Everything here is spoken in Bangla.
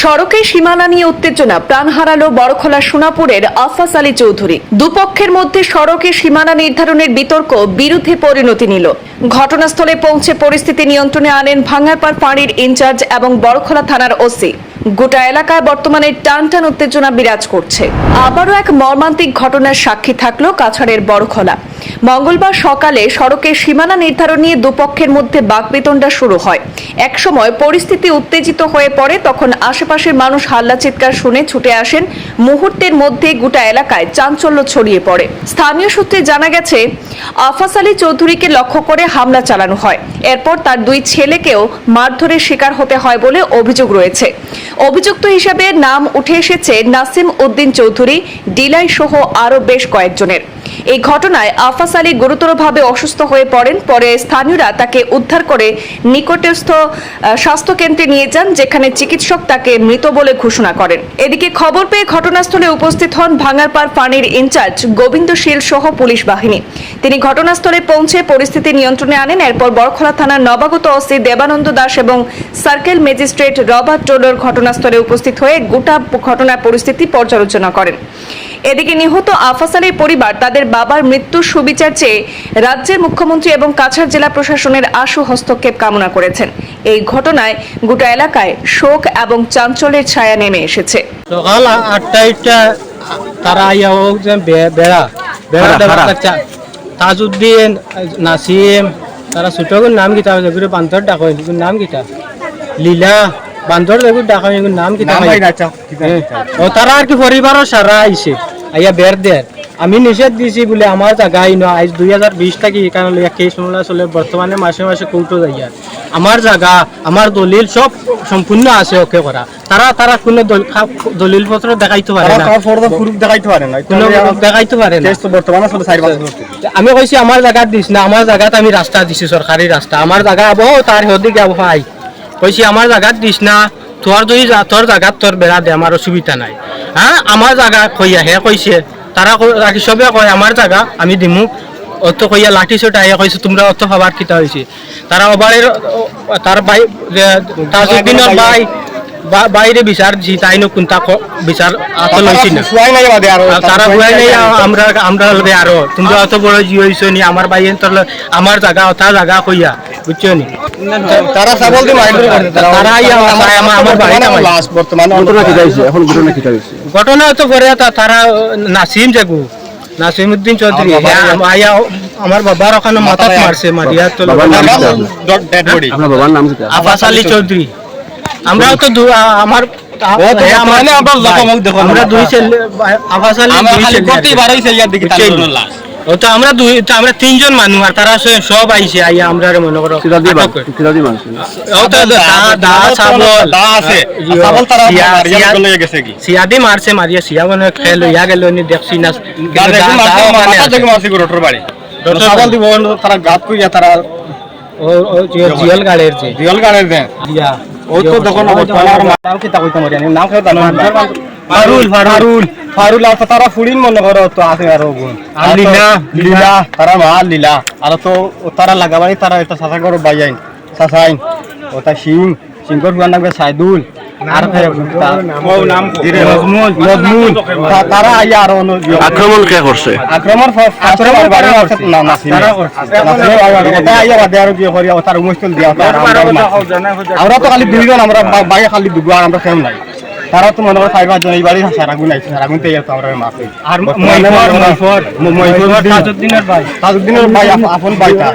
সড়কে সীমানা নিয়ে উত্তেজনা, প্রাণ হারালো বড়খোলা সোনাপুরের আফাস আলী চৌধুরী। দুপক্ষের মধ্যে সড়কে সীমানা নির্ধারণের বিতর্ক বিরুদ্ধে পরিণতি নিল। ঘটনাস্থলে পৌঁছে পরিস্থিতি নিয়ন্ত্রণে আনেন ভাঙ্গারপাড় ফাঁড়ির ইনচার্জ এবং বড়খোলা থানার ওসি। গোটা এলাকায় বর্তমানে টানটান উত্তেজনা বিরাজ করছে। আবারও এক মর্মান্তিক ঘটনার সাক্ষী থাকল কাছাড়ের বড়খোলা। মঙ্গলবার সকালে সড়কের সীমানা নির্ধারণ নিয়ে দুপক্ষের মধ্যে বাকবিতণ্ডা শুরু হয়। একসময় পরিস্থিতি উত্তেজিত হয়ে পড়ে, তখন আশেপাশের মানুষ হাল্লা চিৎকার শুনে ছুটে আসেন। মুহূর্তের মধ্যে গোটা এলাকায় চাঞ্চল্য ছড়িয়ে পড়ে। স্থানীয় সূত্রে জানা গেছে, আফাস আলী চৌধুরীকে লক্ষ্য করে হামলা চালানো হয়। এরপর তার দুই ছেলেকেও মারধরের শিকার হতে হয় বলে অভিযোগ রয়েছে। অভিযুক্ত হিসেবে নাম উঠে এসেছে নাসিম উদ্দিন চৌধুরী, ডিলাই সহ আরও বেশ কয়েকজনের। এই ঘটনায় আফাস আলী গুরুতরভাবে অসুস্থ হয়ে পড়েন। পরে স্থানীয়রা তাকে উদ্ধার করে নিকটস্থ আহ, স্বাস্থ্যকেন্দ্রে নিয়ে যান যেখানে চিকিৎসক তাকে মৃত বলে ঘোষণা করেন। এদিকে খবর পেয়ে ঘটনাস্থলে উপস্থিত হন ভাঙারপাড় পানির ইনচার্জ গোবিন্দ শীল সহ পুলিশ বাহিনী। তিনি ঘটনাস্থলে পৌঁছে পরিস্থিতি নিয়ন্ত্রণে আনেন। এরপর বড়খলা থানার নবাগত ওসি দেবানন্দ দাস এবং সার্কেল ম্যাজিস্ট্রেট রবার্ট টোলর ঘটনাস্থলে উপস্থিত হয়ে গোটা ঘটনার পরিস্থিতি পর্যালোচনা করেন। এদিকে নিহত আফাস আলীর পরিবার তাদের বাবার মৃত্যুর সুবিচার চেয়ে রাজ্যের মুখ্যমন্ত্রী এবং কাছাড় জেলা প্রশাসনের আশু হস্তক্ষেপ কামনা করেছেন। এই ঘটনায় গোটা এলাকায় শোক এবং চাঞ্চল্যের ছায়া নেমে এসেছে। সকাল আটটাইটা তারা আইয়া ও যে বেড়া বেড়া তাজউদ্দিন নাসিম তারা ছোটগুর নাম কিতা যেগুলো বান্ধর ডাক হয় নাম কিতা? লীলা বান্ধর যেগুলো ডাক হয় নাম কিতা হ্যাঁ। ও তারা আর কি পরিবারও সারা আইছে আইয়া বের দেয় আমি নিষেধ দিছি বলে আমার জায়গা আইন আজ দুই হাজার বিশ থাকি এখানে লইয়া কেস মামলা চলে বর্তমানে মাসে মাসে কৌটো যাইয়া আমার জায়গা আমার দলিল সব সম্পূর্ণ আছে ওকে করা তারা তারা কোনো দলিল পত্র দেখাইতে পারে না। দেখাইতে পারে না? দেখাইতে পারে বর্তমানে আমি কইছি আমার জায়গা দিস না আমার জায়গাত আমি রাস্তা দিছি সরকারি রাস্তা আমার জায়গা আবো তার হদিকে আবো ভাই। কইছি আমার জায়গাত দিস না। তোর যদি তোর জায়গাত তোর বেড়া দে আমার অসুবিধা নাই। হ্যাঁ আমার জায়গা কইয়া হে কইছে তারা ক- রাখি সবে কয় আমার জায়গা আমি দিমু। অত কইয়া লাঠি চোট আইয়া কইছে তোমরা অত ভাবার কিতা হয়েছে তারা ওবারের তার বাই তাজউদ্দিনের বাই বা- বাইরে বিচার জি তাইনো কোনটা ক- বিচার আত লইছি না। তারা বুঝাই নাই আমরা আমরা লগে আরও তোমরা অত বড় জি হইছো নি আমার ভাই আমার জায়গা অথা জায়গা কইয়া বুঝছ নি? তারা সাবল দি তারা আমার- বাড়িতে আমার- লাস্ট বর্তমানে ঘটনা কি চাইছে? এখন ঘটনা কি চাইছে? ঘটনা তো করে তারা নাসিম জাগু নাসিম চৌধুরী। হ্যাঁ, আইয়া আমার বাবার ওখানে মাথাত মারছে মারিয়া তো? ডেড বডি আপনার বাবার নাম কি? আফাস আলী চৌধুরী। আমরাও তো আমার হ্যাঁ, আমার। দুই ছেলে আফাস আলী আমরা দুই ছেলে দিকে লাশ ও তো আমরা দুই তো আমরা তিনজন মানুষ আর তারা সব আইছে আইয়া আমরা মনে করো সিরা দিয়ে আটক দিয়ে মারছে ও তো দা দা সাবল দা আছে। সাবল তারা মারিয়া সিয়া- গেছে কি? সিয়াদি মারছে মারিয়া সিয়া মানে খেল ইয়া গেল নি দেখছি না। দা- মারছে মাথা থেকে মারছে রোটর বাড়ি? সাবল দিব তারা গাত কইয়া তারা ও- ও জিয়াল গাড়ির যে। দিয়াল গাড়ের দেন দিয়া। ও তো দেখো না বর্তমানে নাম কি তা কইতে নাম খেতা ফারুল, ফারুল। ফারুল আর তো তারা ফুড়িন মনে করো তো আছে আর গুণ আর লীলা, লীলা তারা মা লীলা। আর তো ও তারা লাগাবানি তারা এটা সাসা করো বাইয়াইন। সাসাইন ও তা সিং সিংকর হুয়ার নাম সাইদুল। আর তারা আইয়া আর আক্রমণ কে করছে? আক্রমণ আক্রমণ বাড়ি না না এটা আইয়া বাদে আর বিয়ে করিয়া তার মুশকিল দিয়া আমরা তো খালি দুইজন আমরা বাইরে খালি দুগো আর আমরা কেউ নাই। তারা তো মনে হয় চার জন এই বাড়ি সারাগুন আইছে সারাগুন তো ইয়া তো আমরা মারছি আর মহিফর, মহিফর মহিফর তাজউদ্দিনের ভাই তাজউদ্দিনের ভাই আপন ভাইটা